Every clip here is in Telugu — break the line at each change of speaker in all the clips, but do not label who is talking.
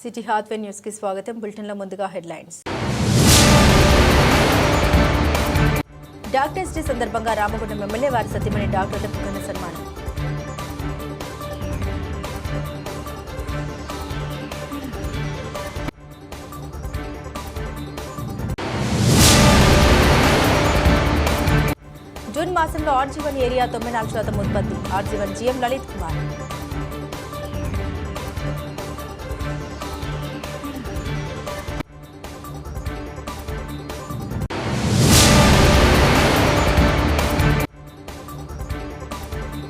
సిటీ హాత్వే న్యూస్కి స్వాగతం. బులెటిన్లో ముందుగా హెడ్లైన్స్. డాక్టర్స్ డే సందర్భంగా రామగుండం ఎమ్మెల్యే వారి సత్యమణి డాక్టర్లకు ఘన సన్మానం. జూన్ మాసంలో ఆర్జీవన్ ఏరియా తొంభై నాలుగు శాతం ఉత్పత్తి. RG one GM Lalit Kumar.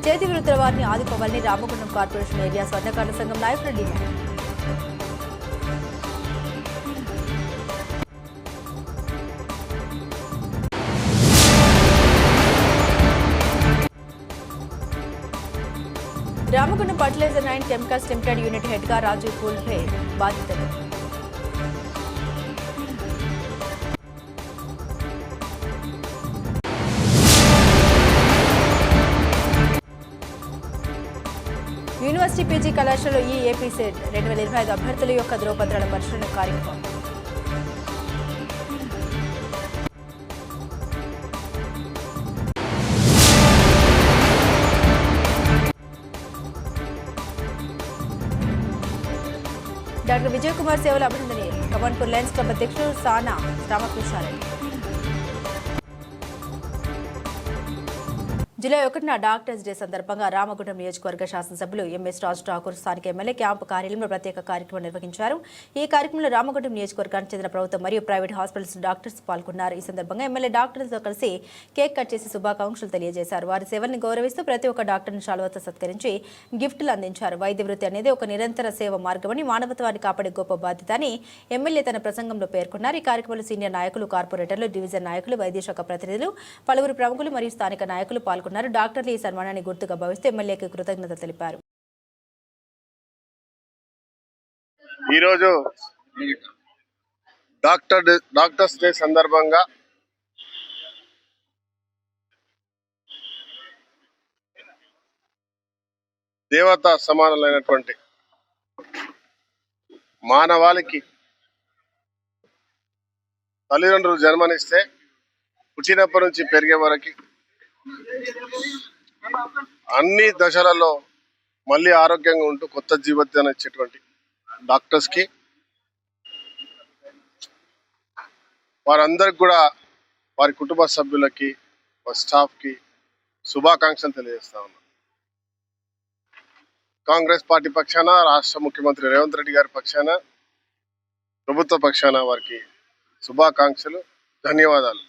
చేతి వృత్తుల వారిని ఆదుకోవాలని రామగుండం కార్పొరేషన్ ఏరియా స్వర్ణకారుల సంఘం నాయకులు demand Ramagundam fertiliser and chemicals limited unit హెడ్గా రాజు కూల్భే బాధితులు. యూనివర్సిటీ పీజీ కళాశాలలో ఈ ఏపీ సెట్ రెండు వేల ఇరవై ఐదు అభ్యర్థుల యొక్క ధ్రువపత్రాల పరిశీలన కార్యక్రమం. డాక్టర్ విజయ్ కుమార్ సేవలు అభినందనీయం. కమన్పూర్ లయన్స్ క్లబ్ అధ్యక్షుడు సానా రామకృష్ణారెడ్డి. జూలై ఒకటిన డాక్టర్స్ డే సందర్భంగా రామగుండం నియోజకవర్గ శాసనసభ్యులు ఎంఎస్ రాజు ఠాకూర్ స్థానిక ఎమ్మెల్యే క్యాంపు కార్యాలయంలో ప్రత్యేక కార్యక్రమం నిర్వహించారు. ఈ కార్యక్రమంలో రామగుండం నియోజకవర్గానికి చెందిన ప్రభుత్వం మరియు ప్రైవేట్ హాస్పిటల్స్ డాక్టర్స్ పాల్గొన్నారు. ఈ సందర్భంగా ఎమ్మెల్యే డాక్టర్లతో కలిసి కేక్ కట్ చేసి శుభాకాంక్షలు తెలియజేశారు. వారి సేవల్ని గౌరవిస్తూ ప్రతి ఒక్క డాక్టర్ని శాలువతో సత్కరించి గిఫ్టులు అందించారు. వైద్య వృత్తి అనేది ఒక నిరంతర సేవ మార్గమని మానవత్వాన్ని కాపాడే గొప్ప బాధ్యత అని ఎమ్మెల్యే తన ప్రసంగంలో పేర్కొన్నారు. ఈ కార్యక్రమంలో సీనియర్ నాయకులు కార్పొరేటర్లు డివిజన్ నాయకులు వైద్య శాఖ ప్రతినిధులు పలువురు ప్రముఖులు మరియు స్థానిక నాయకులు పాల్గొన్నారు. డాక్టర్లు ఈ సన్మానాన్ని గుర్తుగా భావిస్తూ ఎమ్మెల్యేకి కృతజ్ఞత తెలిపారు.
ఈరోజు డాక్టర్ డాక్టర్స్ డే సందర్భంగా దేవత సమానులైనటువంటి మానవాళికి తల్లిదండ్రులు జన్మనిస్తే పుట్టినప్పటి నుంచి పెరిగే వరకు అన్ని దశలలో మళ్ళీ ఆరోగ్యంగా ఉంటూ కొత్త జీవితాన్ని ఇచ్చేటువంటి డాక్టర్స్కి వారందరికి కూడా వారి కుటుంబ సభ్యులకి వారి స్టాఫ్కి శుభాకాంక్షలు తెలియజేస్తా ఉన్నాను కాంగ్రెస్ పార్టీ పక్షాన రాష్ట్ర ముఖ్యమంత్రి రేవంత్ రెడ్డి గారి పక్షాన ప్రభుత్వ పక్షాన వారికి శుభాకాంక్షలు ధన్యవాదాలు.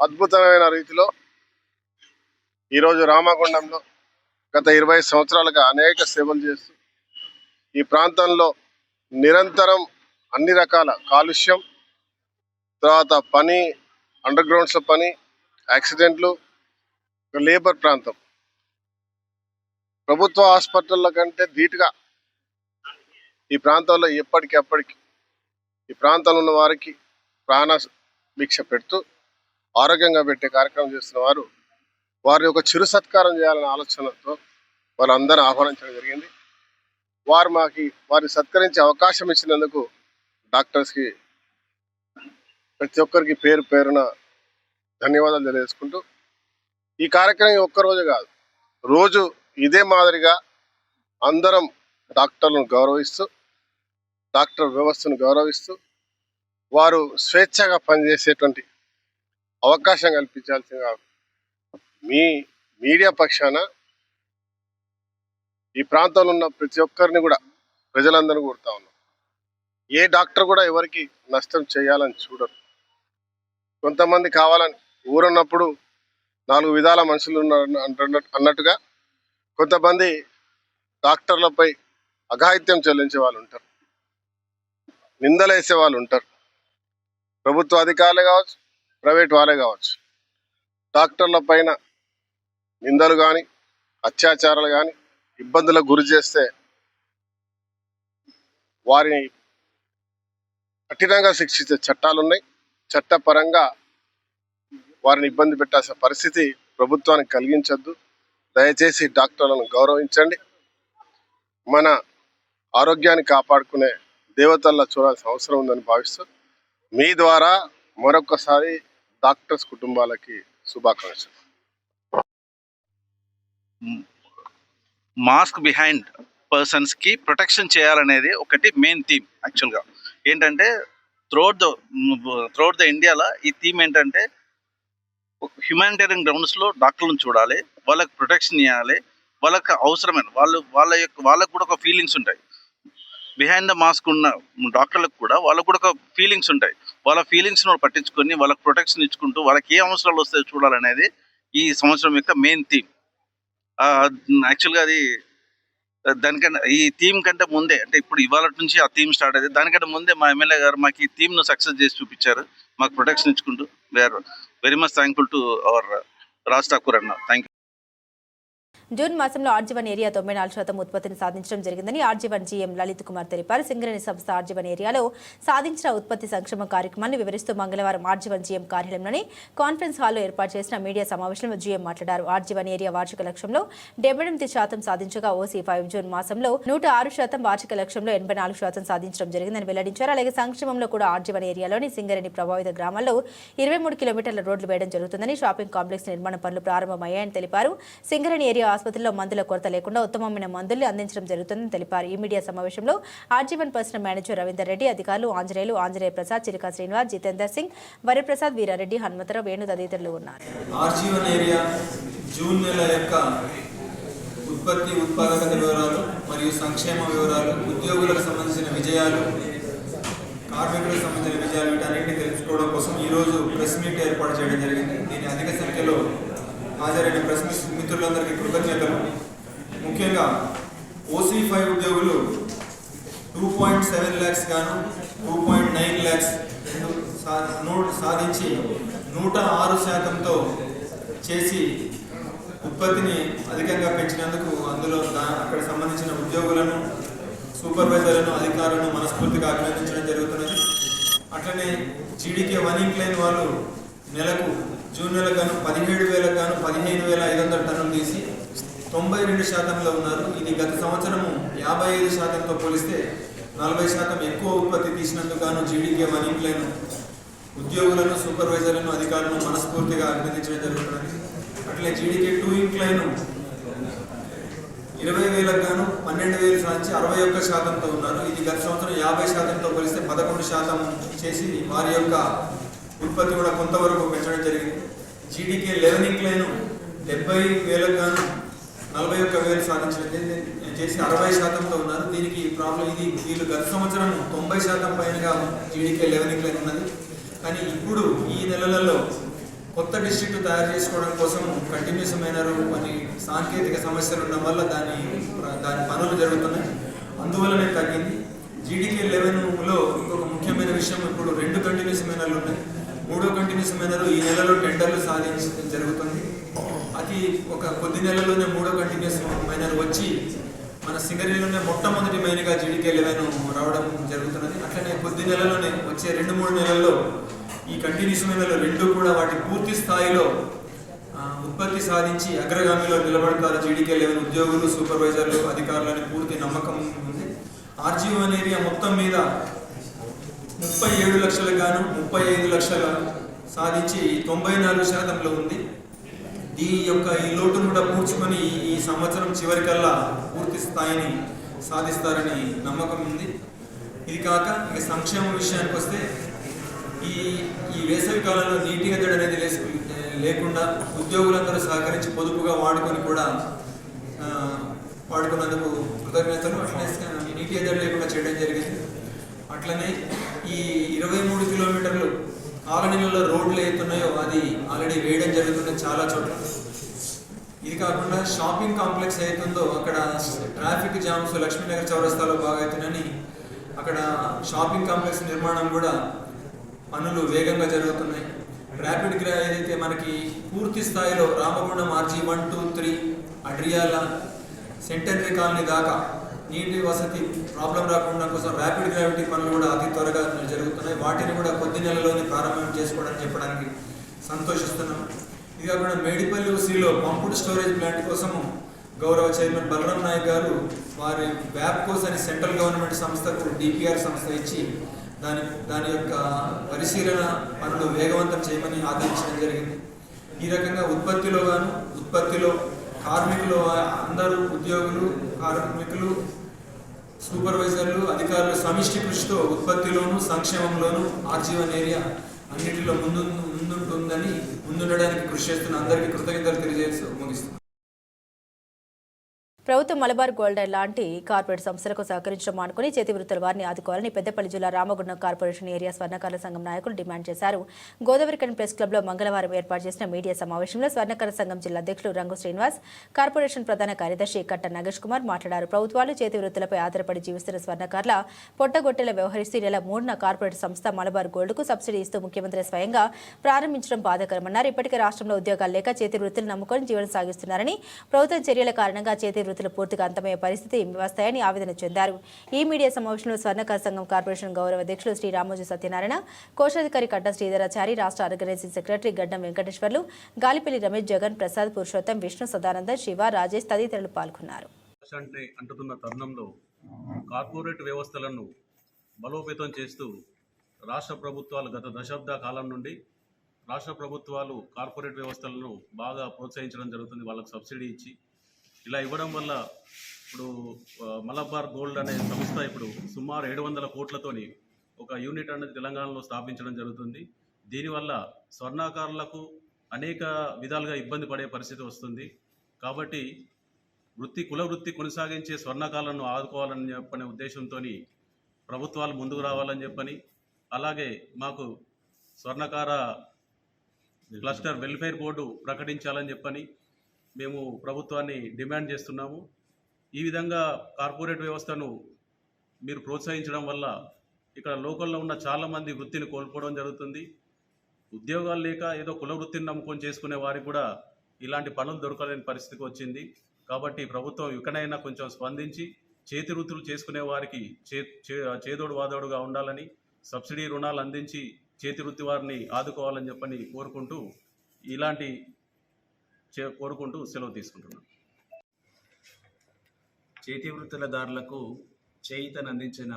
అద్భుతమైన రీతిలో ఈరోజు రామగుండంలో గత ఇరవై సంవత్సరాలుగా అనేక సేవలు చేస్తూ ఈ ప్రాంతంలో నిరంతరం అన్ని రకాల కాలుష్యం తర్వాత పని అండర్ గ్రౌండ్స్లో పని యాక్సిడెంట్లు లేబర్ ప్రాంతం. ప్రభుత్వ హాస్పిటల్ల కంటే ధీటుగా ఈ ప్రాంతంలో ఎప్పటికప్పటికి ఈ ప్రాంతంలో ఉన్న వారికి ప్రాణ భిక్ష పెడుతూ ఆరోగ్యంగా పెట్టే కార్యక్రమం చేస్తున్న వారు వారి యొక్క చిరు సత్కారం చేయాలనే ఆలోచనతో వాళ్ళందరూ ఆహ్వానించడం జరిగింది. వారు మాకి వారిని సత్కరించే అవకాశం ఇచ్చినందుకు డాక్టర్స్కి ప్రతి ఒక్కరికి పేరు పేరున ధన్యవాదాలు తెలియజేసుకుంటూ ఈ కార్యక్రమం ఒక్కరోజు కాదు రోజు ఇదే మాదిరిగా అందరం డాక్టర్లను గౌరవిస్తూ డాక్టర్ వ్యవస్థను గౌరవిస్తూ వారు స్వేచ్ఛగా పనిచేసేటువంటి అవకాశం కల్పించాల్సిందిగా మీ మీడియా పక్షాన ఈ ప్రాంతంలో ఉన్న ప్రతి ఒక్కరిని కూడా ప్రజలందరినీ కోరుతా ఉన్నాం. ఏ డాక్టర్ కూడా ఎవరికి నష్టం చేయాలని చూడరు. కొంతమంది కావాలని ఊరున్నప్పుడు నాలుగు విధాల మనుషులు ఉన్నారు అన్నట్టుగా కొంతమంది డాక్టర్లపై అఘాయిత్యం చెల్లించే వాళ్ళు ఉంటారు. నిందలేసే వాళ్ళు ఉంటారు. ప్రభుత్వ అధికారులే కావచ్చు ప్రైవేట్ వాళ్ళే కావచ్చు. డాక్టర్ల పైన నిందలు కానీ అత్యాచారాలు కానీ ఇబ్బందులకు గురి చేస్తే వారిని కఠినంగా శిక్షించే చట్టాలు ఉన్నాయి చట్టపరంగా వారిని ఇబ్బంది పెట్టాల్సిన పరిస్థితి ప్రభుత్వానికి కలిగించద్దు. దయచేసి డాక్టర్లను గౌరవించండి. మన ఆరోగ్యాన్ని కాపాడుకునే దేవతల్లో చూడాల్సిన అవసరం ఉందని భావిస్తూ మీ ద్వారా మరొకసారి డాక్టర్స్ కుటుంబాలకి శుభాకాంక్షలు.
మాస్క్ బిహైండ్ పర్సన్స్కి ప్రొటెక్షన్ చేయాలనేది ఒకటి మెయిన్ థీమ్ యాక్చువల్గా. ఏంటంటే త్రోట్ ద త్రోట్ ద ఇండియాలో ఈ థీమ్ ఏంటంటే హ్యుమానిటేరియన్ గ్రౌండ్స్లో డాక్టర్లను చూడాలి వాళ్ళకి ప్రొటెక్షన్ ఇవ్వాలి వాళ్ళకి అవసరమైన వాళ్ళు వాళ్ళ యొక్క వాళ్ళకు కూడా ఒక ఫీలింగ్స్ ఉంటాయి. బిహైండ్ ద మాస్క్ ఉన్న డాక్టర్లకు కూడా వాళ్ళకు కూడా ఒక ఫీలింగ్స్ ఉంటాయి. వాళ్ళ ఫీలింగ్స్ పట్టించుకొని వాళ్ళకి ప్రొటెక్షన్ ఇచ్చుకుంటూ వాళ్ళకి ఏ అవసరాలు వస్తాయో చూడాలనేది ఈ సంవత్సరం యొక్క మెయిన్ థీమ్. యాక్చువల్గా అది దానికంటే ఈ థీమ్ కంటే ముందే అంటే ఇప్పుడు ఇవాళ నుంచి ఆ థీమ్ స్టార్ట్ అయింది దానికంటే ముందే మా ఎమ్మెల్యే గారు మాకు ఈ థీమ్ను సక్సెస్ చేసి చూపించారు. మాకు ప్రొటెక్షన్ ఇచ్చుకుంటూ we're very much thankful to our Raj Thakur అన్న. థ్యాంక్
జూన్ మాసంలో ఆర్జీవన్ ఏరియా తొంభై నాలుగు శాతం ఉత్పత్తిని సాధించడం జరిగిందని ఆర్జీవన్ జీఎం లలిత్ కుమార్ తెలిపారు. సింగరేణి సంస్థ ఆర్జీవన్ ఏరియాలో సాధించిన ఉత్పత్తి సంక్షేమ కార్యక్రమాన్ని వివరిస్తూ మంగళవారం ఆర్జీవన్ జీఎం కార్యాలయంలోని కాన్ఫరెన్స్ హాల్లో ఏర్పాటు చేసిన మీడియా సమావేశంలో జీఎం మాట్లాడారు. ఆర్జీవన్ ఏరియా వార్షిక లక్ష్యంలో డెబ్బై ఎనిమిది శాతం సాధించగా ఓసీ ఫైవ్ జూన్ మాసంలో నూట ఆరు శాతం వార్షిక లక్ష్యంలో ఎనభై నాలుగు శాతం సాధించడం జరిగిందని వెల్లడించారు. అలాగే సంక్షేమంలో కూడా ఆర్జీవన్ ఏరియాలోని సింగరేణి ప్రభావిత గ్రామాల్లో ఇరవై మూడు కిలోమీటర్ల రోడ్లు వేయడం జరుగుతుందని షాపింగ్ కాంప్లెక్స్ నిర్మాణ పనులు ప్రారంభమయ్యాయని తెలిపారు. సింగరేణి ఏరియా ఆసుపత్రిలో మందుల కొరత లేకుండా ఉత్తమమైన మందులు అందించడం జరుగుతుందని తెలిపారు. ఈ మీడియా సమావేశంలో RG one personal manager Ravinder Reddy అధికారులు ఆంజనేయులు ఆంజనేయ ప్రసాద్ చిలికా శ్రీనివాస్ జితేందర్ సింగ్ వరిప్రసాద్ వీరారెడ్డి హనుమంతరావు వేణు తదితరులు ఉన్నారు
జూన్ నెల యొక్క ఉత్పత్తి ఉత్పాదకత వివరాలు మరియు సంక్షేమ వివరాలు ఉద్యోగులకు సంబంధించిన విజయాలు కార్మికులకు సంబంధించిన విజయాలు వీటన్నింటినీ తెలుసుకోవడం కోసం ఈరోజు ప్రెస్ మీట్ ఏర్పాటు చేయడం జరిగింది. దీని అధిక సంఖ్యలో హాజరైన ప్రెస్ మిత్రులందరికీ కృతజ్ఞతలు. ముఖ్యంగా ఓసీ ఫైవ్ ఉద్యోగులు టూ పాయింట్ సెవెన్ ల్యాక్స్ గాను టూ పాయింట్ నైన్ ల్యాక్స్ సాధించి నూట ఆరు శాతంతో చేసి ఉత్పత్తిని అధికంగా పెంచినందుకు అందులో అక్కడ సంబంధించిన ఉద్యోగులను సూపర్వైజర్లను అధికారులను మనస్ఫూర్తిగా అభినందించడం జరుగుతున్నది. అట్లనే జీడీకే వన్ ఇంక్లైన్ వాళ్ళు నెలకు జూన్ నెల గాను పదిహేడు వేలకు గాను పదిహేను వేల ఐదు వందల టన్నులు తీసి తొంభై రెండు శాతంలో ఉన్నారు. ఇది గత సంవత్సరము యాభై ఐదు శాతంతో పోలిస్తే నలభై శాతం ఎక్కువ ఉత్పత్తి తీసినందుకు గాను జీడీకే వన్ ఉద్యోగులను సూపర్వైజర్లను అధికారులను మనస్ఫూర్తిగా అభినందించడం జరుగుతున్నది. అట్లే జీడీకే టూ ఇంక్లైన్ ఇరవై వేలకు గాను పన్నెండు వేలు సాధించి అరవై ఒక్క శాతంతో ఉన్నారు. ఇది గత సంవత్సరం యాభై శాతంతో పోలిస్తే పదకొండు శాతం చేసి వారి యొక్క ఉత్పత్తి కూడా కొంతవరకు పెంచడం జరిగింది. జీడీకే లెవెన్ ఇంక్లైన్ డెబ్బై వేలకు గాను నలభై ఒక్క వేలు సాధించడం చేసి అరవై శాతంతో ఉన్నారు. దీనికి ప్రాబ్లం ఇది. వీళ్ళు గత సంవత్సరం తొంభై శాతం పైనగా జీడీకే లెవెన్ ఇంక్లైన్ ఉన్నది. కానీ ఇప్పుడు ఈ నెలలలో కొత్త డిస్ట్రిక్ట్ తయారు చేసుకోవడం కోసం కంటిన్యూస్ మైనరు కొన్ని సాంకేతిక సమస్యలు ఉండడం వల్ల దాని దాని పనులు జరుగుతున్నాయి. అందువల్లనే తగ్గింది. జీడీకే లెవెన్లో ఇంకొక ముఖ్యమైన విషయం ఇప్పుడు రెండు కంటిన్యూస్ మైనర్లు ఉన్నాయి. మూడో కంటిన్యూస్ మేనర్ ఈ నెలలో టెండర్లు సాధించడం జరుగుతుంది. అది ఒక కొద్ది నెలల్లోనే మూడో కంటిన్యూస్ మైనర్ వచ్చి మన సింగరేణిలోనే మొట్టమొదటి మైన్గా జీడికే లెవెన్ రావడం జరుగుతున్నది. అట్లనే కొద్ది నెలలోనే వచ్చే రెండు మూడు నెలల్లో ఈ కంటిన్యూస్ మైనర్లు రెండు కూడా వాటి పూర్తి స్థాయిలో ఉత్పత్తి సాధించి అగ్రగామిలో నిలబడతారు జీడికే లెవెన్ ఉద్యోగులు సూపర్వైజర్లు అధికారులని పూర్తి నమ్మకం ఉంది. ఆర్జీవన్ ఏరియా మొత్తం మీద ముప్పై ఏడు లక్షలు గాను ముప్పై ఐదు లక్షల సాధించి తొంభై నాలుగు శాతంలో ఉంది. ఈ యొక్క ఈ లోటును కూడా పూడ్చుకొని ఈ- సంవత్సరం చివరికల్లా పూర్తి స్థాయిని సాధిస్తారని నమ్మకం ఉంది. ఇది కాక ఇక సంక్షేమ విషయానికి వస్తే ఈ ఈ వేసవి కాలంలో నీటి ఎద్దడి అనేది లేకుండా ఉద్యోగులందరూ సహకరించి పొదుపుగా వాడుకొని కూడా వాడుకున్నందుకు కృతజ్ఞతలు. అట్లనే నీటి ఎద్దడి లేకుండా చేయడం జరిగింది. అట్లనే ఈ ఇరవై మూడు కిలోమీటర్లు కాలనీలలో రోడ్లు ఏతున్నాయో అది ఆల్రెడీ వేయడం జరుగుతుంది చాలా చోట్ల. ఇది కాకుండా షాపింగ్ కాంప్లెక్స్ అవుతుందో అక్కడ ట్రాఫిక్ జామ్స్ లక్ష్మీనగర్ చౌరస్తాలో బాగా అవుతున్నాయని అక్కడ షాపింగ్ కాంప్లెక్స్ నిర్మాణం కూడా పనులు వేగంగా జరుగుతున్నాయి. ర్యాపిడ్ గ్రా ఏదైతే మనకి పూర్తి స్థాయిలో Ramagundam RG one two three Adriyala centenary colony దాకా నీటి వసతి ప్రాబ్లం రాకుండా కోసం ర్యాపిడ్ గ్రావిటీ పనులు కూడా అతి త్వరగా జరుగుతున్నాయి. వాటిని కూడా కొద్ది నెలలోనే ప్రారంభం చేసుకోవడం చెప్పడానికి సంతోషిస్తున్నాం. ఇది కాకుండా మేడిపల్లి సిలో పంపుడ్ స్టోరేజ్ ప్లాంట్ కోసము గౌరవ చైర్మన్ బలరాం నాయక్ గారు వారి వ్యాప్కోస్ అనే సెంట్రల్ గవర్నమెంట్ సంస్థకు డిపిఆర్ సంస్థ ఇచ్చి దాని దాని యొక్క పరిశీలన పనులు వేగవంతం చేయమని ఆదేశించడం జరిగింది. ఈ రకంగా ఉత్పత్తిలో గాను ఉత్పత్తిలో కార్మికులు అందరూ ఉద్యోగులు కార్మికులు సూపర్వైజర్లు అధికారులు సమిష్టి కృషితో ఉత్పత్తిలోను సంక్షేమంలోను ఆర్జీవన్ ఏరియా అన్నిటిలో ముందు ముందుంటుందని ముందుండడానికి కృషి చేస్తున్న అందరికీ కృతజ్ఞతలు తెలియజేస్తూ ముగిస్తున్నాను.
ప్రభుత్వం మలబార్ గోల్డ్ లాంటి కార్పొరేట్ సంస్థలకు సహకరించడం మానుకుని చేతి వృత్తుల వారిని ఆదుకోవాలని పెద్దపల్లి జిల్లా రామగుండం కార్పొరేషన్ ఏరియా స్వర్ణకార సంఘం నాయకులు డిమాండ్ చేశారు. గోదావరికన్ ప్రెస్ క్లబ్లో మంగళవారం ఏర్పాటు చేసిన మీడియా సమావేశంలో స్వర్ణకార సంఘం జిల్లా అధ్యక్షులు రంగు శ్రీనివాస్ కార్పొరేషన్ ప్రధాన కార్యదర్శి కట్ట నగేష్ కుమార్ మాట్లాడారు. ప్రభుత్వాలు చేతి వృత్తులపై ఆధారపడి జీవిస్తున్న స్వర్ణకారుల పొట్టగొట్టెల వ్యవహరిస్తూ నెల మూడున కార్పొరేట్ సంస్థ మలబార్ గోల్డ్కు సబ్సిడీ ఇస్తూ ముఖ్యమంత్రి స్వయంగా ప్రారంభించడం బాధాకరమన్నారు. ఇప్పటికే రాష్ట్రంలో ఉద్యోగాలు లేక చేతి వృత్తులు నమ్ముకొని జీవనం సాగిస్తున్నారని ప్రభుత్వం చర్యల కారణంగా చేతి వృత్తులు పూర్తిగా అంతమయ్యే పరిస్థితి వస్తాయని ఆవేదన చెందారు. ఈ మీడియా సమావేశంలో స్వర్ణకార సంఘం కార్పొరేషన్ గౌరవ అధ్యక్షులు శ్రీ రామోజీ సత్యనారాయణ కోశాధికారి కట్ట శ్రీధరాచారి రాష్ట్ర ఆర్గనైజింగ్ సెక్రటరీ గడ్డం వెంకటేశ్వర్లు గాలిపల్లి రమేష్ జగన్ ప్రసాద్ పురుషోత్తం విష్ణు సదానంద శివ రాజేష్ తదితరులు పాల్గొన్నారు.
అంటుతున్న తరుణంలో కార్పొరేట్ వ్యవస్థలను బలోపేతం చేస్తూ రాష్ట్ర ప్రభుత్వాలు గత దశాబ్ద కాలం నుండి రాష్ట్ర ప్రభుత్వాలు కార్పొరేట్ వ్యవస్థలను బాగా ప్రోత్సహించడం జరుగుతుంది. వాళ్ళకు సబ్సిడీ ఇచ్చి ఇలా ఇవ్వడం వల్ల ఇప్పుడు మలబార్ గోల్డ్ అనే సంస్థ ఇప్పుడు సుమారు ఏడు వందల కోట్లతోని ఒక యూనిట్ అనేది తెలంగాణలో స్థాపించడం జరుగుతుంది. దీనివల్ల స్వర్ణాకారులకు అనేక విధాలుగా ఇబ్బంది పడే పరిస్థితి వస్తుంది. కాబట్టి వృత్తి కుల వృత్తి కొనసాగించే స్వర్ణకాలను ఆదుకోవాలని చెప్పనే ఉద్దేశంతో ప్రభుత్వాలు ముందుకు రావాలని చెప్పని అలాగే మాకు స్వర్ణకార క్లస్టర్ వెల్ఫేర్ బోర్డు ప్రకటించాలని చెప్పని మేము ప్రభుత్వాన్ని డిమాండ్ చేస్తున్నాము. ఈ విధంగా కార్పొరేట్ వ్యవస్థను మీరు ప్రోత్సహించడం వల్ల ఇక్కడ లోకల్లో ఉన్న చాలామంది వృత్తిని కోల్పోవడం జరుగుతుంది. ఉద్యోగాలు లేక ఏదో కుల వృత్తిని నమ్ముకొని చేసుకునే వారికి కూడా ఇలాంటి పనులు దొరకలేని పరిస్థితికి వచ్చింది. కాబట్టి ప్రభుత్వం ఇకనైనా కొంచెం స్పందించి చేతి వృత్తులు చేసుకునే వారికి చే చే- చేదోడు వాదోడుగా ఉండాలని సబ్సిడీ రుణాలు అందించి చేతి వృత్తి వారిని ఆదుకోవాలని చెప్పని కోరుకుంటూ ఇలాంటి కోరుకుంటూ సెలవు తీసుకుంటున్నాను
చేతి వృత్తులదారులకు చేయితను అందించిన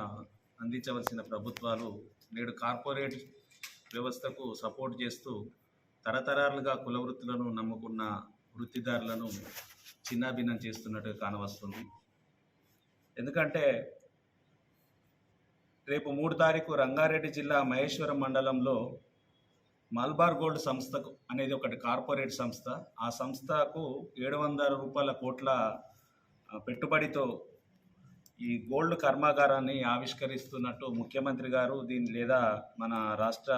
అందించవలసిన ప్రభుత్వాలు నేడు కార్పొరేట్ వ్యవస్థకు సపోర్ట్ చేస్తూ తరతరాలుగా కుల వృత్తులను నమ్ముకున్న వృత్తిదారులను చిన్నాభిన్నం చేస్తున్నట్టు కానవస్తుంది. ఎందుకంటే రేపు మూడు తారీఖు రంగారెడ్డి జిల్లా మహేశ్వరం మండలంలో మల్బార్ గోల్డ్ సంస్థకు అనేది ఒకటి కార్పొరేట్ సంస్థ. ఆ సంస్థకు ఏడు వందల రూపాయల కోట్ల పెట్టుబడితో ఈ గోల్డ్ కర్మాగారాన్ని ఆవిష్కరిస్తున్నట్టు ముఖ్యమంత్రి గారు దీని లేదా మన రాష్ట్ర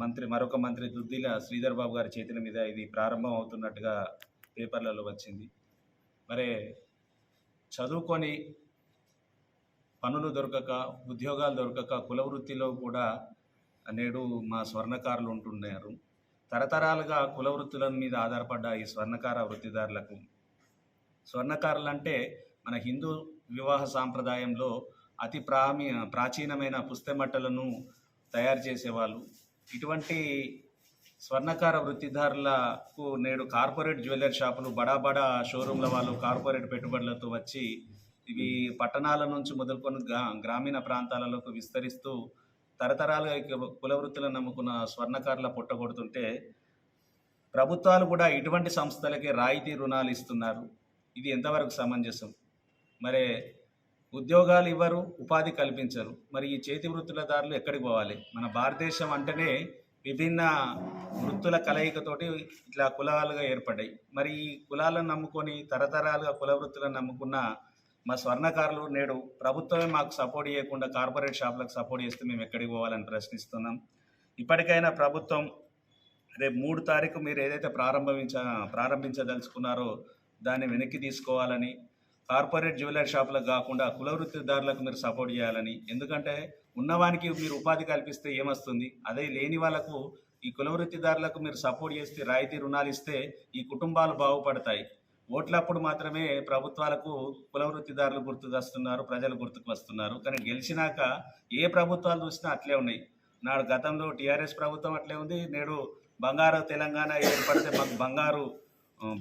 మంత్రి మరొక మంత్రి దుద్దిల శ్రీధర్ బాబు గారి చేతుల మీద ఇది ప్రారంభం అవుతున్నట్టుగా పేపర్లలో వచ్చింది. మరి చదువుకొని పనులు దొరకక ఉద్యోగాలు దొరకక కుల వృత్తిలో కూడా నేడు మా స్వర్ణకారులు ఉంటున్నారు. తరతరాలుగా కుల వృత్తుల మీద ఆధారపడ్డ ఈ స్వర్ణకార వృత్తిదారులకు స్వర్ణకారులు అంటే మన హిందూ వివాహ సాంప్రదాయంలో అతి ప్రామీ ప్రాచీనమైన పుస్తమట్టలను తయారు చేసేవాళ్ళు. ఇటువంటి స్వర్ణకార వృత్తిదారులకు నేడు కార్పొరేట్ జ్యువెలరీ షాపులు బడా బడా షోరూమ్ల వాళ్ళు కార్పొరేట్ పెట్టుబడులతో వచ్చి ఇవి పట్టణాల నుంచి మొదలుకొని గ్రా గ్రామీణ ప్రాంతాలలోకి విస్తరిస్తూ తరతరాలుగా కుల వృత్తులను నమ్ముకున్న స్వర్ణకారుల పుట్టగొడుతుంటే ప్రభుత్వాలు కూడా ఇటువంటి సంస్థలకే రాయితీ రుణాలు ఇస్తున్నారు. ఇది ఎంతవరకు సమంజసం? మరి ఉద్యోగాలు ఇవ్వరు ఉపాధి కల్పించరు. మరి ఈ చేతి వృత్తులదారులు ఎక్కడికి పోవాలి? మన భారతదేశం అంటేనే విభిన్న వృత్తుల కలయికతోటి ఇట్లా కులాలుగా ఏర్పడ్డాయి. మరి ఈ కులాలను నమ్ముకొని తరతరాలుగా కుల వృత్తులను నమ్ముకున్న మా స్వర్ణకారులు నేడు ప్రభుత్వమే మాకు సపోర్ట్ చేయకుండా కార్పొరేట్ షాపులకు సపోర్ట్ చేస్తే మేము ఎక్కడికి పోవాలని ప్రశ్నిస్తున్నాం. ఇప్పటికైనా ప్రభుత్వం రేపు మూడు తారీఖు మీరు ఏదైతే ప్రారంభించ ప్రారంభించదలుచుకున్నారో దాన్ని వెనక్కి తీసుకోవాలని కార్పొరేట్ జ్యువెలరీ షాపులకు కాకుండా కుల వృత్తిదారులకు మీరు సపోర్ట్ చేయాలని. ఎందుకంటే ఉన్నవానికి మీరు ఉపాధి కల్పిస్తే ఏమొస్తుంది? అదే లేని వాళ్ళకు ఈ కుల వృత్తిదారులకు మీరు సపోర్ట్ చేస్తే రాయితీ రుణాలు ఇస్తే ఈ కుటుంబాలు బాగుపడతాయి. ఓట్లప్పుడు మాత్రమే ప్రభుత్వాలకు కుల వృత్తిదారులు గుర్తుకు వస్తున్నారు ప్రజలు గుర్తుకు వస్తున్నారు కానీ గెలిచినాక ఏ ప్రభుత్వాలు చూసినా అట్లే ఉన్నాయి. నాడు గతంలో టీఆర్ఎస్ ప్రభుత్వం అట్లే ఉంది. నేడు బంగారు తెలంగాణ ఏర్పడితే మాకు బంగారు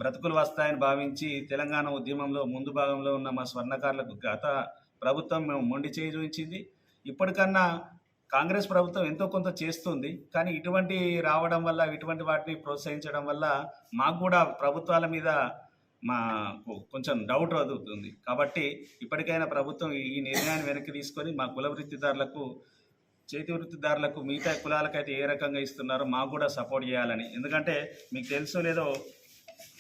బ్రతుకులు వస్తాయని భావించి తెలంగాణ ఉద్యమంలో ముందు భాగంలో ఉన్న మా స్వర్ణకారులకు గత ప్రభుత్వం మేము మొండి చేయి చూపించింది. ఇప్పటికన్నా కాంగ్రెస్ ప్రభుత్వం ఎంతో కొంత చేస్తుంది. కానీ ఇటువంటి రావడం వల్ల ఇటువంటి వాటిని ప్రోత్సహించడం వల్ల మాకు కూడా ప్రభుత్వాల మీద మాకు కొంచెం డౌట్ అవుతుంది కాబట్టి ఇప్పటికైనా ప్రభుత్వం ఈ నిర్ణయాన్ని వెనక్కి తీసుకొని మా కుల వృత్తిదారులకు చేతి వృత్తిదారులకు మిగతా కులాలకైతే ఏ రకంగా ఇస్తున్నారో మాకు కూడా సపోర్ట్ చేయాలని. ఎందుకంటే మీకు తెలుసో లేదో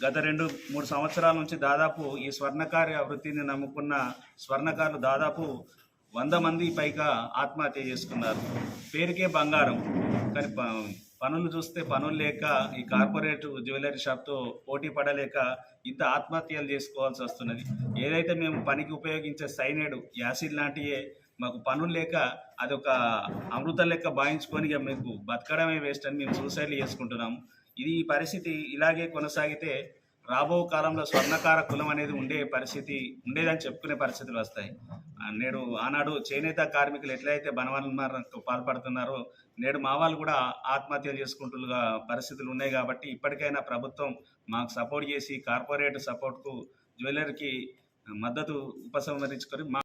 గత రెండు మూడు సంవత్సరాల నుంచి దాదాపు ఈ స్వర్ణకార్య వృత్తిని నమ్ముకున్న స్వర్ణకారులు దాదాపు వంద మంది పైగా ఆత్మహత్య చేసుకున్నారు. పేరుకే బంగారం. కానీ పనులు చూస్తే పనులు లేక ఈ కార్పొరేట్ జ్యువెలరీ షాప్తో పోటీ పడలేక ఇంత ఆత్మహత్యలు చేసుకోవాల్సి వస్తున్నది. ఏదైతే మేము పనికి ఉపయోగించే సైనైడ్ యాసిడ్ లాంటివే మాకు పనులు లేక అదొక అమృతం లెక్క భావించుకొని ఇక మీకు బతకడమే వేస్ట్ అని మేము సూసైడ్లు చేసుకుంటున్నాము. ఇది ఈ పరిస్థితి ఇలాగే కొనసాగితే రాబో కాలంలో స్వర్ణకార కులం అనేది ఉండే పరిస్థితి ఉండేదని చెప్పుకునే పరిస్థితులు వస్తాయి. నేడు ఆనాడు చేనేత కార్మికులు ఎట్లయితే బనవన్మరణకు పాల్పడుతున్నారో నేడు మా వాళ్ళు కూడా ఆత్మహత్యలు చేసుకుంటున్న పరిస్థితులు ఉన్నాయి కాబట్టి ఇప్పటికైనా ప్రభుత్వం మాకు సపోర్ట్ చేసి కార్పొరేట్ సపోర్ట్కు జ్యువెలర్కి మద్దతు ఉపసంహరించుకొని మా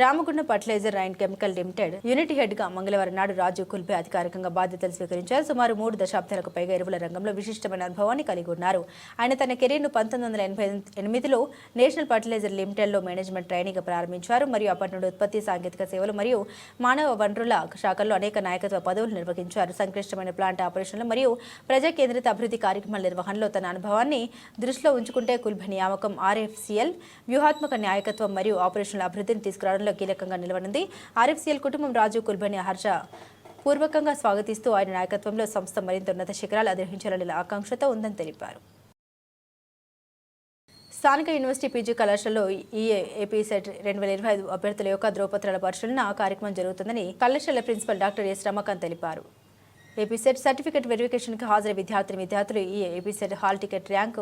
Ramagundam fertiliser and chemical limited unit హెడ్గా మంగళవారం నాడు రాజు కుల్పే అధికారికంగా బాధ్యతలు స్వీకరించారు. సుమారు మూడు దశాబ్దాలకు పైగా ఎరువుల రంగంలో విశిష్టమైన అనుభవాన్ని కలిగి ఉన్నారు. ఆయన తన కెరీర్ను పంతొమ్మిది వందల ఎనభై ఎనిమిదిలో నేషనల్ ఫర్టిలైజర్ లిమిటెడ్లో మేనేజ్మెంట్ ట్రైనింగ్ ప్రారంభించారు. మరియు అప్పటి నుండి ఉత్పత్తి సాంకేతిక సేవలు మరియు మానవ వనరుల శాఖల్లో అనేక నాయకత్వ పదవులు నిర్వహించారు. సంక్లిష్టమైన ప్లాంట్ ఆపరేషన్లు మరియు ప్రజా కేంద్రిత అభివృద్ధి కార్యక్రమాల నిర్వహణలో తన అనుభవాన్ని దృష్టిలో ఉంచుకుంటే కుల్భ నియామకం ఆర్ఎఫ్సిఎల్ వ్యూహాత్మక నాయకత్వం మరియు ఆపరేషన్ల అభివృద్ధిని తీసుకురావడంలో కీలకంగా నిలవనుంది. ఆర్ఎఫ్సిఎల్ కుటుంబం రాజు కుల్బని హర్ష పూర్వకంగా స్వాగతిస్తూ ఆయన నాయకత్వంలో సంస్థ మరింత ఉన్నత శిఖరాలు అధిరోహించాలనే ఆకాంక్షతో ఉందని తెలిపారు. స్థానిక యూనివర్సిటీ పీజీ కళాశాలలో ఈ ఏపీ సెట్ రెండు వేల ఇరవై ఐదు అభ్యర్థుల యొక్క ధ్రువపత్రాల పరిశీలన ఆ కార్యక్రమం జరుగుతుందని కళాశాల ప్రిన్సిపల్ డాక్టర్ ఎస్ రమకాంత్ తెలిపారు. ఏపీ సెట్ సర్టిఫికేట్ వెరిఫికేషన్కి హాజరు విద్యార్థిని విద్యార్థులు ఈ AP set hall ticket rank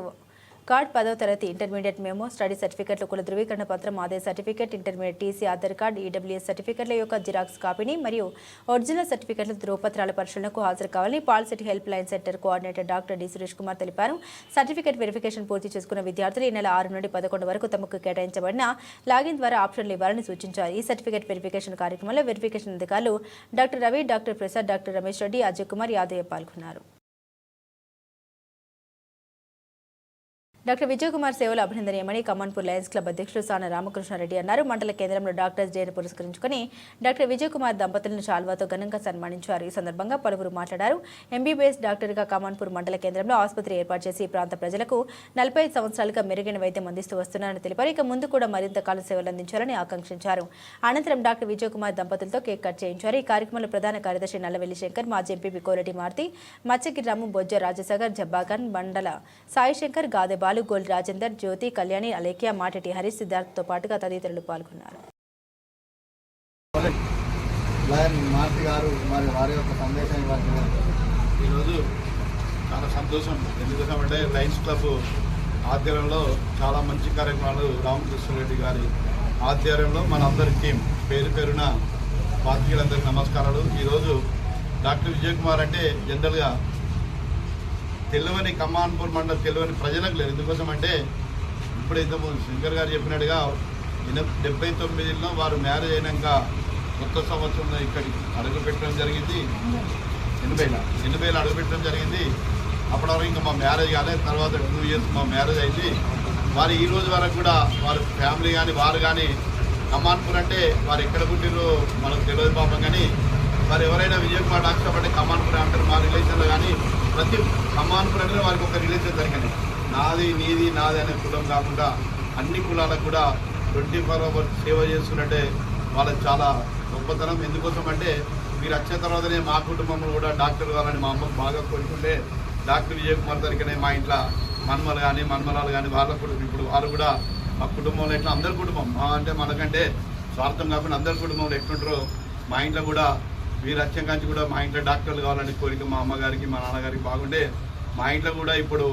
card పదవ తరగతి ఇంటర్మీడియట్ మెమో స్టడీ సర్టిఫికెట్ల కుల ధృవీకరణ పత్రం ఆదాయ certificate intermediate TC Aadhaar card EWS సర్టిఫికెట్ల యొక్క జిరాక్స్ కాపీని మరియు ఒరిజినల్ సర్టిఫికెట్ల ధృవపత్రాల పరిశీలనకు హాజరు కావాలని పాల్సిటీ help line centre coordinator doctor D. Suresh Kumar తెలిపారు. సర్టిఫికెట్ వెరిఫికేషన్ పూర్తి చేసుకున్న విద్యార్థులు ఈ నెల ఆరు నుండి పదకొండు వరకు తమకు కేటాయించబడిన లాగిన్ ద్వారా ఆప్షన్లు ఇవ్వాలని సూచించారు. ఈ సర్టిఫికెట్ వెరిఫికేషన్ కార్యక్రమంలో వెరిఫికేషన్ అధికారులు doctor Ravi doctor Prasad doctor Ramesh Reddy Ajay Kumar Yadav పాల్గొన్నారు. డాక్టర్ విజయ్ కుమార్ సేవలు అభినందనీయమని కమాన్పూర్ లయన్స్ క్లబ్ అధ్యక్షుడు సాన రామకృష్ణారెడ్డి అన్నారు. మండల కేంద్రంలో డాక్టర్స్ డేను పురస్కరించుకుని డాక్టర్ విజయ్ కుమార్ దంపతులను శాల్వాతో ఘనంగా సన్మానించారు. ఈ సందర్భంగా పలువురు మాట్లాడారు. ఎంబీబీఎస్ డాక్టర్గా కమాన్పూర్ మండల కేంద్రంలో ఆసుపత్రి ఏర్పాటు చేసి ఈ ప్రాంత ప్రజలకు నలభై ఐదు సంవత్సరాలుగా మెరుగైన వైద్యం అందిస్తూ వస్తున్నారని తెలిపారు. ఇక ముందు కూడా మరింత కాలం సేవలు అందించాలని ఆకాంక్షించారు. అనంతరం డాక్టర్ విజయ్ కుమార్ దంపతులతో కేక్ కట్ చేయించారు. ఈ కార్యక్రమంలో ప్రధాన కార్యదర్శి నల్లవెల్లి శంకర్ మాజీ ఎంపీ కోరెడ్డి మారుతి మత్స్యగిరి రాము బొజ్జ రాజసాగర్ జబ్బాఖాన్ మండల సాయిశంకర్ గాదెబాలు బాలు గోల్డ్ రాజేందర్ జ్యోతి కళ్యాణి అలేఖ్య మాటటి హరీష్ సిద్ధార్థ్తో పాటుగా తదితరులు పాల్గొన్నారు.
లయన్ మార్తి గారు మరి వారి యొక్క సందేశం ఇవ్వాలి
ఈరోజు చాలా సంతోషం. ఎందుకంటే లయన్స్ క్లబ్ ఆధ్వర్యంలో చాలా మంచి కార్యక్రమాలు రామకృష్ణారెడ్డి గారి ఆధ్వర్యంలో మన అందరి టీం పేరు పేరున పార్టీలందరికీ నమస్కారాలు. ఈరోజు డాక్టర్ విజయ్ కుమార్ అంటే జనరల్గా తెలువని కమాన్పూర్ మండలం తెలివని ప్రజలకు లేదు. ఎందుకోసం అంటే ఇప్పుడు ఇంతకుముందు శంకర్ గారు చెప్పినట్టుగా ఎన డెబ్బై తొమ్మిదిలో వారు మ్యారేజ్ అయినాక కొత్త సంవత్సరంలో ఇక్కడికి అడుగు పెట్టడం జరిగింది. ఎనభైలో ఎనభైలో అడుగు పెట్టడం జరిగింది. అప్పటి వరకు ఇంకా మా మ్యారేజ్ కాలేదు తర్వాత టూ ఇయర్స్ మా మ్యారేజ్ అయింది. వారు ఈ రోజు వరకు కూడా వారి ఫ్యామిలీ కానీ వారు కానీ కమాన్పూర్ అంటే వారు ఎక్కడ పుట్టిరో మనకు తెలియదు పాపం కానీ వారు ఎవరైనా విజయం కుమార్ డాక్టర్ అంటే కమాన్పూర్ అంటారు. మా రిలేషన్లో కానీ ప్రతి కమాన్పూర్ అంటే వారికి ఒక రిలేషన్ జరిగింది. నాది నీది నాది అనే కులం కాకుండా అన్ని కులాలకు కూడా ట్వంటీ ఫోర్ అవర్స్ సేవ చేస్తున్నట్టే వాళ్ళకి చాలా గొప్పతనం. ఎందుకోసం అంటే మీరు వచ్చిన తర్వాతనే మా కుటుంబంలో కూడా డాక్టర్ కావాలని మా అమ్మ బాగా కోరుకుంటే డాక్టర్ విజయ్ కుమార్ దగ్గరనే మా ఇంట్లో మన్మలు కానీ మన్మలాలు కానీ వాళ్ళ కుటుంబం ఇప్పుడు వాళ్ళు కూడా మా కుటుంబంలో ఎట్లా? అందరి కుటుంబం. మా అంటే మనకంటే స్వార్థం కాకుండా అందరి కుటుంబంలో ఎట్లుంటారో మా ఇంట్లో కూడా వీరు వచ్చాం కూడా మా ఇంట్లో డాక్టర్లు కావాలని కోరిక మా అమ్మగారికి మా నాన్నగారికి బాగుండే. మా ఇంట్లో కూడా ఇప్పుడు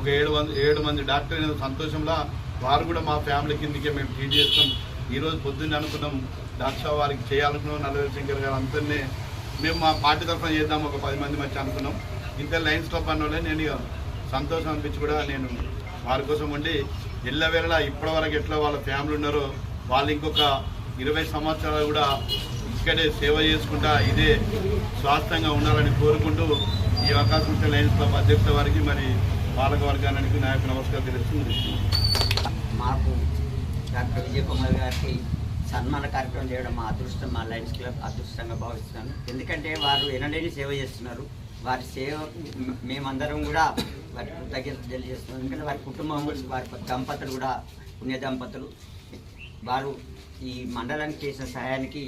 ఒక ఏడు మంది ఏడు మంది డాక్టర్ సంతోషంలో వారు కూడా మా ఫ్యామిలీ కిందకే మేము ట్రీట్ చేస్తాం. ఈరోజు పొద్దున్నే అనుకున్నాం డాక్టర్ వారికి చేయాలనుకున్నాం. నల్లవేలు శంకర్ గారు అందరినీ మేము మా పార్టీ తరఫున చేద్దాం ఒక పది మంది వచ్చి అనుకున్నాం. ఇంత లైన్స్ క్లబ్ అన్నోళ్ళే నేను సంతోషం అనిపించి కూడా నేను వారి కోసం ఉండి ఎల్లవేళలా ఇప్పటివరకు ఎట్లా వాళ్ళ ఫ్యామిలీ ఉన్నారో వాళ్ళు ఇంకొక ఇరవై సంవత్సరాలు కూడా ఇక్కడే సేవ చేసుకుంటా ఇదే స్వాస్థంగా ఉండాలని కోరుకుంటూ ఈ అవకాశం ఇచ్చిన లయన్స్ క్లబ్ అధ్యక్ష వారికి మరి పాలక వర్గానికి నా యొక్క నమస్కారం తెలుస్తుంది
మాకు డాక్టర్ విజయకుమార్ గారికి సన్మాన కార్యక్రమం చేయడం మా అదృష్టం మా లయన్స్ క్లబ్ అదృష్టంగా భావిస్తున్నాను. ఎందుకంటే వారు ఎనలేని సేవ చేస్తున్నారు. వారి సేవ మేమందరం కూడా వారి కృతజ్ఞత తెలియజేస్తున్నాం. ఎందుకంటే వారి కుటుంబం వారి దంపతులు కూడా పుణ్య దంపతులు. వారు ఈ మండలానికి చేసిన సహాయానికి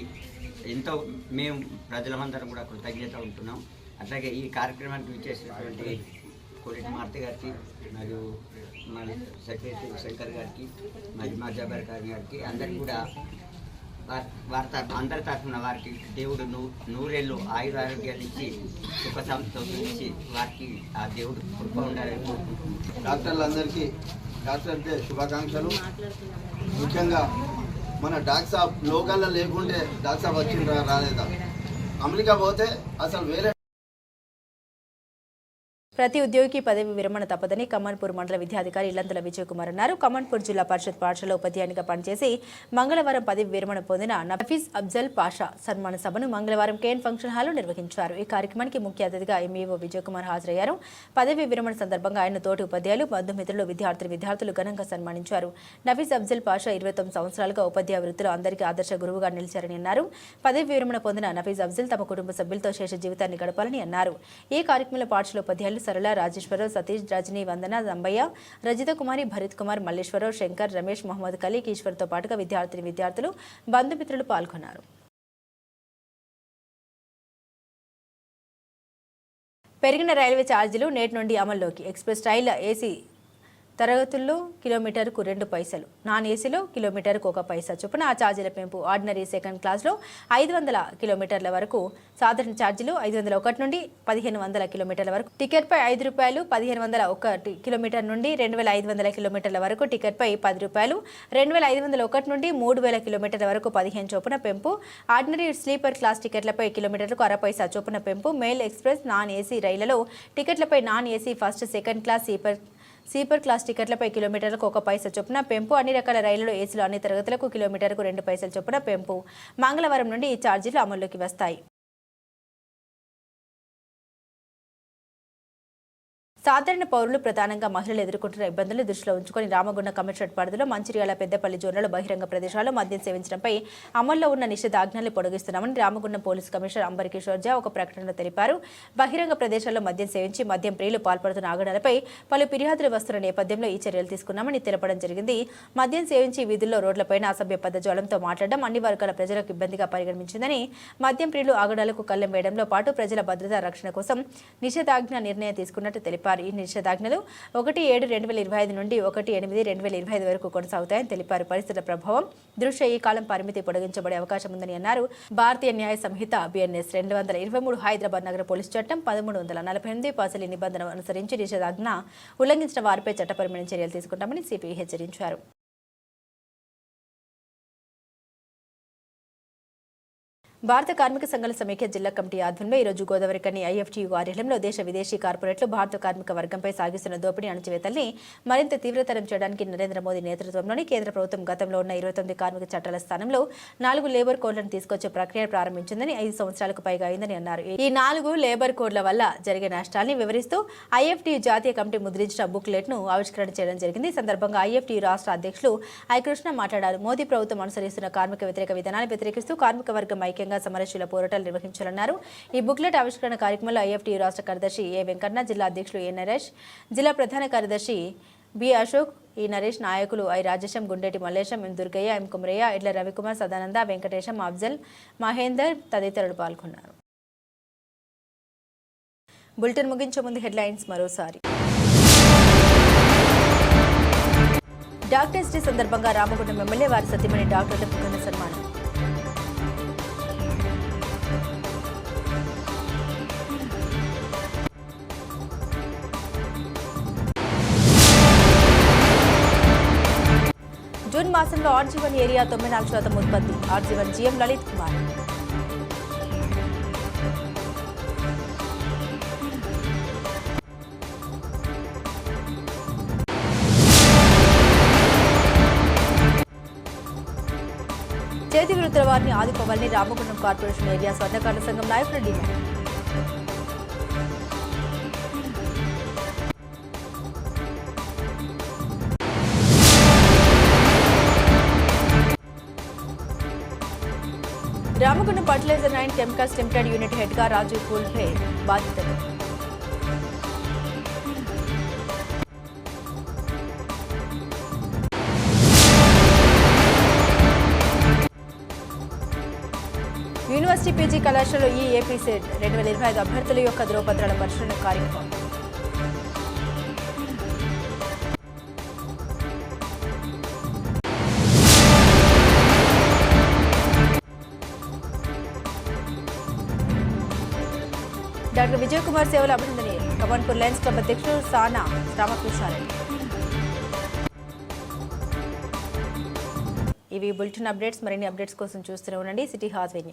ఎంతో మేము ప్రజలమందరం కూడా కృతజ్ఞత ఉంటున్నాం. అట్లాగే ఈ కార్యక్రమానికి విచ్చేసినటువంటి కోరెటి మారుతి గారికి మరియు మన సెక్రటరీ శంకర్ గారికి మరియు మా జబర్ గారి గారికి అందరికి కూడా వారి వారి తరఫు అందరి తరఫున వారికి దేవుడు నూ నూరేళ్ళు ఆయుర ఆరోగ్యాలు ఇచ్చి సుఖ సంతోషం ఇచ్చి వారికి ఆ దేవుడు కృప ఉండాలని కోరుకుంటున్నాను
డాక్టర్లందరికీ డాక్టర్ శుభాకాంక్షలు. ముఖ్యంగా మన డాక్టర్ సాబ్ లోకల్లో లేకుంటే డాక్టర్ సాబ్ వచ్చిండ్రా రాలేదా? అమెరికా పోతే అసలు వేరే
ప్రతి ఉద్యోగికి పదవి విరమణ తప్పదని కమన్పూర్ మండల విద్యాధికారి ఇల్లందుల విజయ్ కుమార్ అన్నారు. కమన్పూర్ జిల్లా పరిషత్ పాఠశాల ఉపాధ్యాయునిగా పనిచేసి మంగళవారం పదవి విరమణ పొందిన నఫీజ్ అఫ్జల్ పాషా సన్మాన సభను మంగళవారం కేన్ ఫంక్షన్ హాల్లో నిర్వహించారు. ఈ కార్యక్రమానికి ముఖ్య అతిథిగా ఎంఈఓ విజయ్ కుమార్ హాజరయ్యారు. పదవి విరమణ సందర్భంగా ఆయన తోటి ఉపాధ్యాయులు బంధుమిత్రులు విద్యార్థులు విద్యార్థులు ఘనంగా సన్మానించారు. నఫీజ్ అఫ్జల్ పాషా ఇరవై తొమ్మిది సంవత్సరాలుగా ఉపాధ్యాయ వృత్తిలో అందరికీ ఆదర్శ గురువుగా నిలిచారని అన్నారు. పదవి విరమణ పొందిన నఫీజ్ అఫ్జల్ తమ కుటుంబ సభ్యులతో శేష జీవితాన్ని గడపాలని అన్నారు. ఈ కార్యక్రమంలో పాఠశాల ఉపాధ్యాయులు సరళ రాజేశ్వరరావు సతీష్ రజనీ వందన దంబయ్య రజిత కుమారి భరత్ కుమార్ మల్లేశ్వరరావు శంకర్ రమేష్ మహమ్మద్ కలీ ఈశ్వర్తో పాటుగా విద్యార్థిని విద్యార్థులు బంధుమిత్రులు పాల్గొన్నారు. పెరిగిన రైల్వే ఛార్జీలు నేటి నుండి అమల్లోకి. ఎక్స్ప్రెస్ రైళ్ళ ఏసీ తరగతుల్లో కిలోమీటర్కు రెండు పైసలు నాన్ ఏసీలో కిలోమీటర్కు ఒక పైసా చొప్పున ఆ ఛార్జీల పెంపు. ఆర్డినరీ సెకండ్ క్లాస్లో ఐదు వందల కిలోమీటర్ల వరకు సాధారణ ఛార్జీలు ఐదు వందల ఒకటి నుండి పదిహేను వందల కిలోమీటర్ల వరకు. టికెట్పై ఐదు రూపాయలు పదిహేను వందల ఒకటి కిలోమీటర్ నుండి రెండు వేల ఐదు వందల కిలోమీటర్ల వరకు టికెట్పై పది రూపాయలు రెండు వేల ఐదు వందల ఒకటి నుండి మూడు వేల కిలోమీటర్ల వరకు పదిహేను చొప్పున పెంపు. ఆర్డినరీ స్లీపర్ క్లాస్ టికెట్లపై కిలోమీటర్లకు అర పైసా చొప్పున పెంపు. మెయిల్ ఎక్స్ప్రెస్ నాన్ ఏసీ రైళ్ళలో టికెట్లపై non AC first second class sleeper sleeper class టికెట్లపై కిలోమీటర్లకు ఒక పైస చొప్పున పెంపు. అన్ని రకాల రైళ్ళలో ఏసీలో అన్ని తరగతులకు కిలోమీటర్కు రెండు పైసల చొప్పున పెంపు. మంగళవారం నుండి ఈ ఛార్జీలు అమల్లోకి వస్తాయి. సాధారణ పౌరులు ప్రధానంగా మహిళలు ఎదుర్కొంటున్న ఇబ్బందులు దృష్టిలో ఉంచుకొని రామగుండ కమిషనరేట్ పరిధిలో మంచిర్యాల పెద్దపల్లి జోన్లలో బహిరంగ ప్రదేశాల్లో మద్యం సేవించడంపై అమల్లో ఉన్న నిషేధాజ్ఞలు పొడిగిస్తున్నామని రామగుండం పోలీస్ కమిషనర్ అంబర్ కిషోర్ జా ఒక ప్రకటనలో తెలిపారు. బహిరంగ ప్రదేశాల్లో మద్యం సేవించి మద్యం ప్రియులు పాల్పడుతున్న ఆగడాలపై పలు ఫిర్యాదులు వస్తున్న నేపథ్యంలో ఈ చర్యలు తీసుకున్నామని తెలపడం జరిగింది. మద్యం సేవించి వీధుల్లో రోడ్లపైన అసభ్య పదజాలంతో మాట్లాడడం అన్ని వర్గాల ప్రజలకు ఇబ్బందిగా పరిగణించిందని మద్యం ప్రియులు ఆగడాలకు కళ్ళెం వేయడంలో పాటు ప్రజల భద్రతా రక్షణ కోసం నిషేధాజ్ఞ నిర్ణయం తీసుకున్నట్టు తెలిపారు. ఈ నిషేధాజ్ఞలు ఒకటి ఏడు రెండు వేల ఇరవై ఐదు నుండి ఒకటి ఎనిమిది రెండు వేల ఇరవై ఐదు వరకు కొనసాగుతాయని తెలిపారు. పరిస్థితుల ప్రభావం దృష్ట్యా ఈ కాలం పరిమితి పొడిగించబడే అవకాశం ఉందని అన్నారు. భారతీయ న్యాయ సంహిత బిఎన్ఎస్ రెండు వందల ఇరవై మూడు హైదరాబాద్ నగర పోలీస్ చట్టం పదమూడు వందల నలభై ఎనిమిది పసలి నిబంధన అనుసరించి నిషేధాజ్ఞ ఉల్లంఘించిన వారిపై చట్టపరమైన చర్యలు తీసుకుంటామని సిపిఐ హెచ్చరించారు. భారత కార్మిక సంఘాల సమైక్య జిల్లా కమిటీ ఆధ్వర్యంలో ఈ రోజు గోదావరి కని ఐఎఫ్టీయూ కార్యాలయంలో దేశ విదేశీ కార్పొరేట్లు భారత కార్మిక వర్గంపై సాగిస్తున్న దోపిడీ అణచివేతల్ని మరింత తీవ్రతరం చేయడానికి నరేంద్ర మోదీ నేతృత్వంలోని కేంద్ర ప్రభుత్వం గతంలో ఉన్న ఇరవై తొమ్మిది కార్మిక చట్టాల స్థానంలో నాలుగు లేబర్ కోడ్లను తీసుకొచ్చే ప్రక్రియ ప్రారంభించిందని ఐదు సంవత్సరాలకు పైగా అయిందని అన్నారు. ఈ నాలుగు లేబర్ కోడ్ల వల్ల జరిగే నష్టాల్ని వివరిస్తూ ఐఎఫ్టీ జాతీయ కమిటీ ముద్రించిన బుక్లెట్ను ఆవిష్కరణ చేయడం జరిగింది. ఈ సందర్భంగా ఐఎఫ్టీ రాష్ట్ర అధ్యక్షులు హైకృష్ణ మాట్లాడారు. మోదీ ప్రభుత్వం అనుసరిస్తున్న కార్మిక వ్యతిరేక విధానాన్ని వ్యతిరేకిస్తూ కార్మిక వర్గం ఐక్యంగా సమరశీల పోరాటాలు నిర్వహించాలన్నారు. ఈ బుక్లెట్ ఆవిష్కరణ కార్యక్రమంలో ఐఎఫ్టీ రాష్ట్ర కార్యదర్శి ఏ వెంకన్న జిల్లా అధ్యక్షులు ఏ నరేష్ జిల్లా ప్రధాన కార్యదర్శి బి అశోక్ ఈ నరేష్ నాయకులు I Rajesham Gundeti Mallesham M Durgaiah M Kumaraiah Itla Ravikumar Sadananda Venkatesham Afzal Mahender తదితరులు పాల్గొన్నారు. బులెటిన్ ముగించే ముందు హెడ్లైన్స్ మరోసారి. డాక్టర్స్ డే సందర్భంగా రామగుండం ఎమ్మెల్యే వారి సత్యమణి డాక్టర్లకు ఘన సన్మానం. హాసంలో ఆర్జీవన్ ఏరియా తొమ్మిది నాలుగు శాతం ఉత్పత్తి. RG one GM Lalit Kumar. చేతి వృత్తుల వారిని ఆదుకోవాలని రామగుండం కార్పొరేషన్ ఏరియా స్వర్ణకారుల సంఘం నాయకులు demand. Ramagundam fertiliser and chemicals limited unit హెడ్గా రాజు కూల్పే బాధితులు యూనివర్సిటీ పీజీ కళాశాలలో ఈ ఏపీ సెట్ రెండు వేల ఇరవై ఐదు అభ్యర్థుల యొక్క ధ్రువపత్రాల పరిశీలన కార్యక్రమం. డాక్టర్ విజయ్ కుమార్ సేవలు అభినందనీయం. కమన్పూర్ లయన్స్ క్లబ్ అధ్యక్షుడు సానా రామకృష్ణారెడ్డి. ఇవి బులెటిన్ అప్డేట్స్. మరిన్ని అప్డేట్స్ కోసం చూస్తూనే ఉండండి. City has venue.